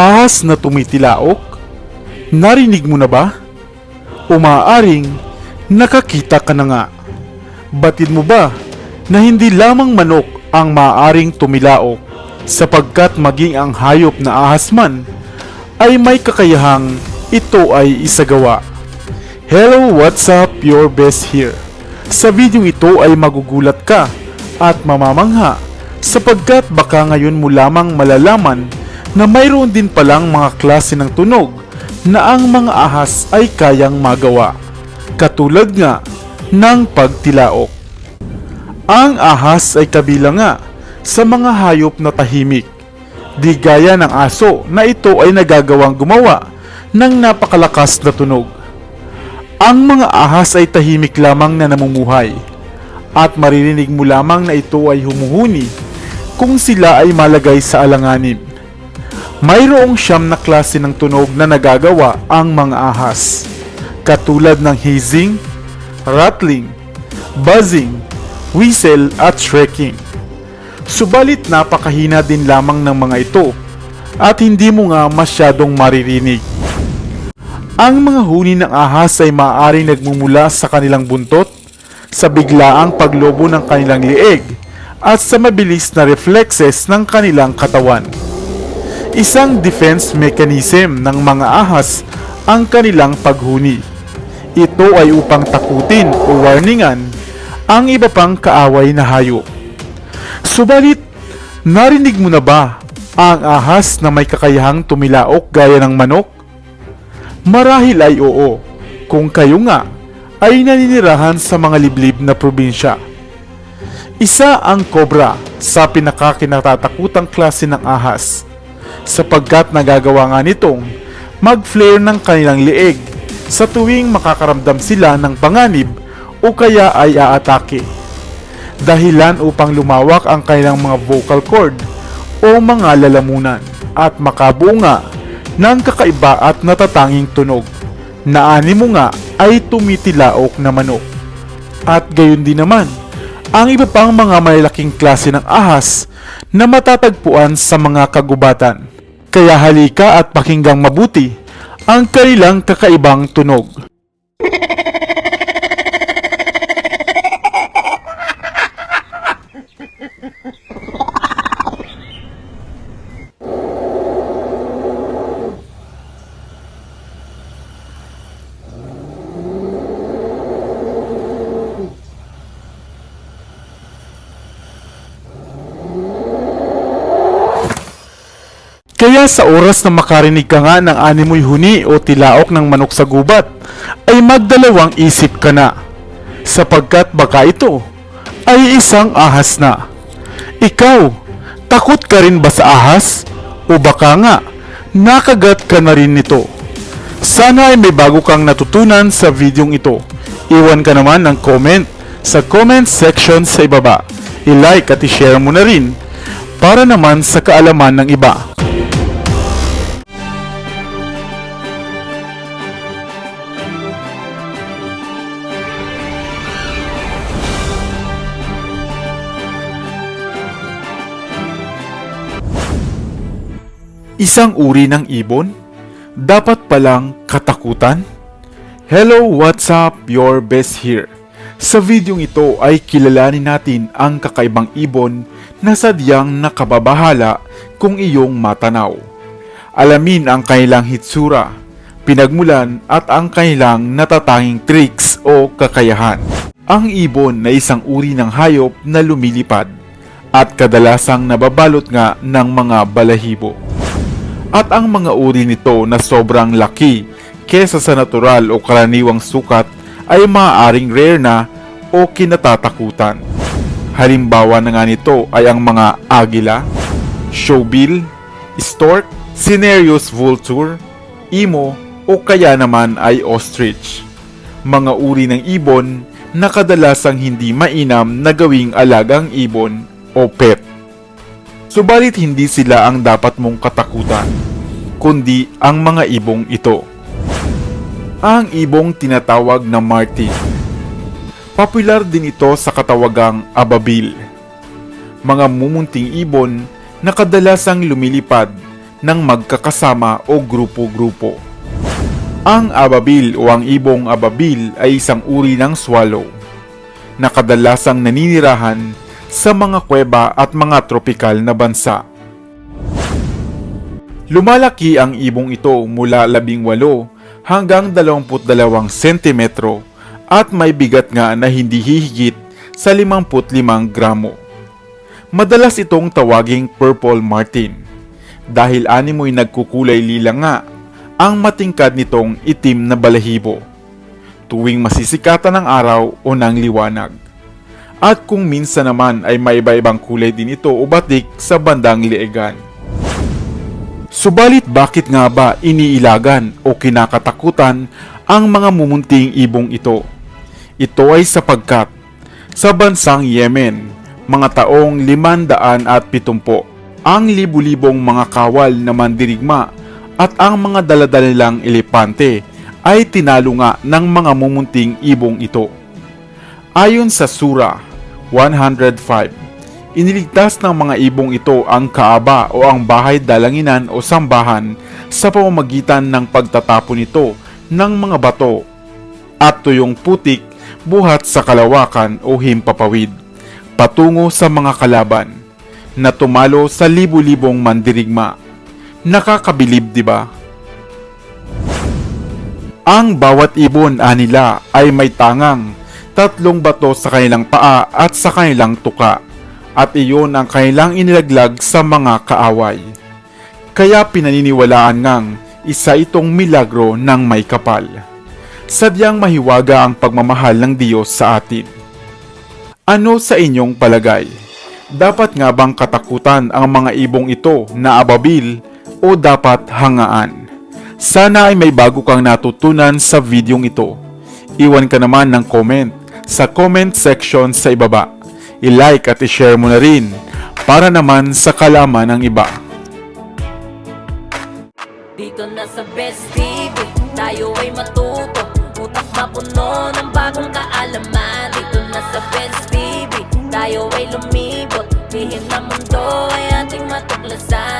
Ahas na tumitilaok? Narinig mo na ba? Umaaring nakakita ka na nga. Batid mo ba na hindi lamang manok ang maaaring tumilaok sapagkat maging ang hayop na ahas man ay may kakayahang ito ay isagawa. Hello, what's up? Your best here. Sa video ito ay magugulat ka at mamamangha sapagkat baka ngayon mo lamang malalaman na mayroon din palang mga klase ng tunog na ang mga ahas ay kayang magawa. Katulad nga ng pagtilaok. Ang ahas ay kabilang nga sa mga hayop na tahimik. Di gaya ng aso na ito ay nagagawang gumawa ng napakalakas na tunog. Ang mga ahas ay tahimik lamang na namumuhay at maririnig mo lamang na ito ay humuhuni kung sila ay malagay sa alanganin. Mayroong siyam na klase ng tunog na nagagawa ang mga ahas, katulad ng hissing, rattling, buzzing, whistle at shrieking. Subalit napakahina din lamang ng mga ito at hindi mo nga masyadong maririnig. Ang mga huni ng ahas ay maaaring nagmumula sa kanilang buntot, sa biglaang paglobo ng kanilang lieg, at sa mabilis na reflexes ng kanilang katawan. Isang defense mechanism ng mga ahas ang kanilang paghuni. Ito ay upang takutin o warningan ang iba pang kaaway na hayop. Subalit, narinig mo na ba ang ahas na may kakayahang tumilaok gaya ng manok? Marahil ay oo, kung kayo nga ay naninirahan sa mga liblib na probinsya. Isa ang cobra sa pinakakinatatakutang klase ng ahas sapagkat nagagawa nga nitong mag-flare ng kanilang lieg sa tuwing makakaramdam sila ng panganib o kaya ay aatake. Dahilan upang lumawak ang kanilang mga vocal cord o mga lalamunan at makabunga ng kakaiba at natatanging tunog na animo nga ay tumitilaok na manok. At gayon din naman, ang iba pang mga malalaking klase ng ahas na matatagpuan sa mga kagubatan. Kaya halika at pakinggang mabuti ang kanilang kakaibang tunog. Kaya sa oras na makarinig ka nga ng animoy huni o tilaok ng manok sa gubat, ay magdalawang isip ka na. Sapagkat baka ito ay isang ahas na. Ikaw, takot ka rin ba sa ahas? O baka nga, nakagat ka na rin nito. Sana ay may bago kang natutunan sa videong ito. Iwan ka naman ng comment sa comment section sa ibaba. I-like at i-share mo na rin para naman sa kaalaman ng iba. Isang uri ng ibon? Dapat palang katakutan? Hello, what's up? Your best here. Sa videong ito ay kilalanin natin ang kakaibang ibon na sadyang nakababahala kung iyong matanaw. Alamin ang kanilang hitsura, pinagmulan at ang kanilang natatanging tricks o kakayahan. Ang ibon na isang uri ng hayop na lumilipad at kadalasang nababalot nga ng mga balahibo at ang mga uri nito na sobrang laki kesa sa natural o karaniwang sukat ay maaaring rare na o kinatatakutan. Halimbawa na nga nito ay ang mga agila, showbill, stork, Cinereus vulture, imo o kaya naman ay ostrich. Mga uri ng ibon na kadalasang hindi mainam na gawing alagang ibon o pet. Subalit hindi sila ang dapat mong katakutan, kundi ang mga ibong ito. Ang ibong tinatawag na martin. Popular din ito sa katawagang ababil. Mga mumunting ibon na kadalasang lumilipad ng magkakasama o grupo-grupo. Ang ababil o ang ibong ababil ay isang uri ng swallow na kadalasang naninirahan sa mga kuweba at mga tropikal na bansa. Lumalaki ang ibong ito mula 18 hanggang 22 sentimetro at may bigat nga na hindi hihigit sa 55 gramo. Madalas itong tawaging purple martin dahil animoy nagkukulay lila nga ang matingkad nitong itim na balahibo tuwing masisikatan ng araw o ng liwanag. At kung minsan naman ay may iba-ibang kulay din ito o batik sa bandang liigan. Subalit bakit nga ba iniilagan o kinakatakutan ang mga mumunting ibong ito? Ito ay sapagkat sa bansang Yemen, mga taong 570, ang libu-libong mga kawal na mandirigma at ang mga daladalilang elepante ay tinalo nga ng mga mumunting ibong ito. Ayon sa Sura 105, iniligtas ng mga ibong ito ang Kaaba o ang bahay dalanginan o sambahan sa pamamagitan ng pagtatapon nito ng mga bato at tuyong putik buhat sa kalawakan o himpapawid patungo sa mga kalaban na tumalo sa libu-libong mandirigma. Nakakabilib, di ba? Ang bawat ibon anila ay may tangang tatlong bato sa kanilang paa at sa kanilang tuka at iyon ang kanilang inilaglag sa mga kaaway. Kaya pinaniniwalaan ngang isa itong milagro ng may kapal. Sadyang mahiwaga ang pagmamahal ng Diyos sa atin. Ano sa inyong palagay? Dapat nga bang katakutan ang mga ibong ito na ababil o dapat hangaan? Sana ay may bago kang natutunan sa videong ito. Iwan ka naman ng comment sa comment section sa ibaba. I-like at i-share mo na rin para naman sa kalaman ng iba. Dito na sa Best TV, tayo ay matuto Utak mapuno ng bagong kaalaman Dito na sa Best TV, tayo ay lumibot Lihim na mundo ay ating matuklasan